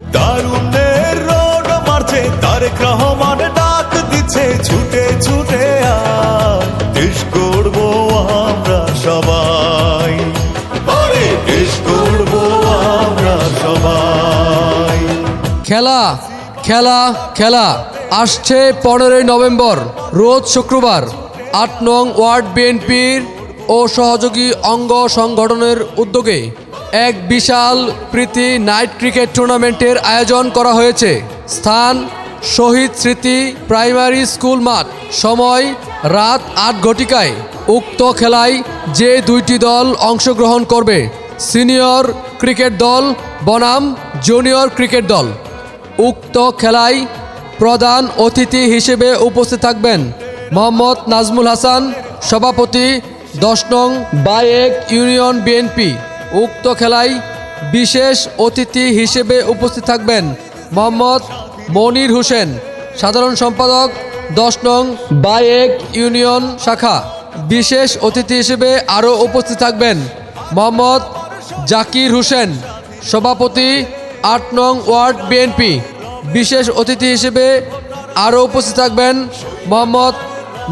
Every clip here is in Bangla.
দারুণের রোড মারছে তারেক রহমান ডাক দিচ্ছে, ছুটে ছুটে দেশ গড়বো আমরা সবাই। দেশ গড়বো আমরা সবাই। খেলা খেলা খেলা। আসছে পনেরোই নভেম্বর, রোজ শুক্রবার। আট নং ওয়ার্ড বিএনপির ও সহযোগী অঙ্গ সংগঠনের উদ্যোগে এক বিশাল প্রীতি নাইট ক্রিকেট টুর্নামেন্টের আয়োজন করা হয়েছে। স্থান, শহীদ স্মৃতি প্রাইমারি স্কুল মাঠ। সময়, রাত আট ঘটিকায়। উক্ত খেলায় যে দুইটি দল অংশগ্রহণ করবে, সিনিয়র ক্রিকেট দল বনাম, জুনিয়র ক্রিকেট দল। উক্ত খেলায় প্রধান অতিথি হিসেবে উপস্থিত থাকবেন মোহাম্মদ নাজমুল হাসান, সভাপতি দশ নং বায়েক ইউনিয়ন বিএনপি। উক্ত খেলায় বিশেষ অতিথি হিসেবে উপস্থিত থাকবেন মোহাম্মদ মনির হোসেন, সাধারণ সম্পাদক দশ নং বায়েক ইউনিয়ন শাখা। বিশেষ অতিথি হিসেবে আরও উপস্থিত থাকবেন মোহাম্মদ জাকির হোসেন, সভাপতি আট নং ওয়ার্ড বিএনপি। বিশেষ অতিথি হিসেবে আরও উপস্থিত থাকবেন মোহাম্মদ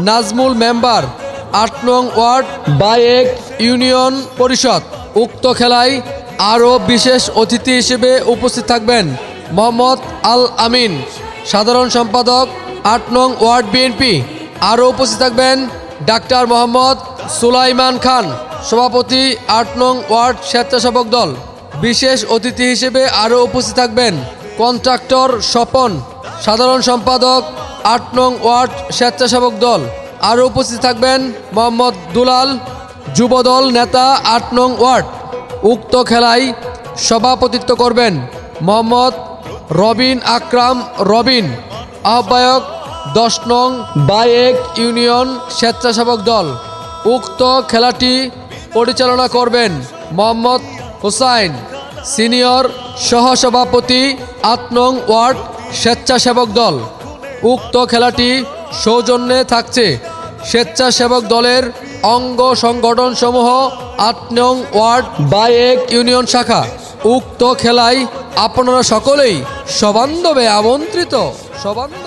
নাজমুল মেম্বার, আট নং ওয়ার্ড বায়েক ইউনিয়ন পরিষদ। উক্ত খেলায় আরও বিশেষ অতিথি হিসেবে উপস্থিত থাকবেন মোহাম্মদ আল আমিন, সাধারণ সম্পাদক আট নং ওয়ার্ড বিএনপি। আরও উপস্থিত থাকবেন ডাক্তার মোহাম্মদ সুলাইমান খান, সভাপতি আট নং ওয়ার্ড স্বেচ্ছাসেবক দল। বিশেষ অতিথি হিসেবে আরও উপস্থিত থাকবেন কন্ট্রাক্টর স্বপন, সাধারণ সম্পাদক আট নং ওয়ার্ড স্বেচ্ছাসেবক দল। আরও উপস্থিত থাকবেন মোহাম্মদ দুলাল যুবদল নেতা আট নং ওয়ার্ড। উক্ত খেলায় সভাপতিত্ব করবেন মোহাম্মদ রবিন আকরাম রবিন। আহ্বায়ক দশ নং বায়েক ইউনিয়ন স্বেচ্ছাসেবক দল। উক্ত খেলাটি পরিচালনা করবেন মোহাম্মদ হোসাইন। সিনিয়র সহসভাপতি আট নং ওয়ার্ড স্বেচ্ছাসেবক দল। উক্ত খেলাটি সৌজন্যে থাকছে। স্বেচ্ছাসেবক দলের অঙ্গ সংগঠন সমূহ আট নং ওয়ার্ড এক ইউনিয়ন শাখা। উক্ত খেলায় আপনারা সকলেই সবান্ধবে আমন্ত্রিত। সবান্ধবে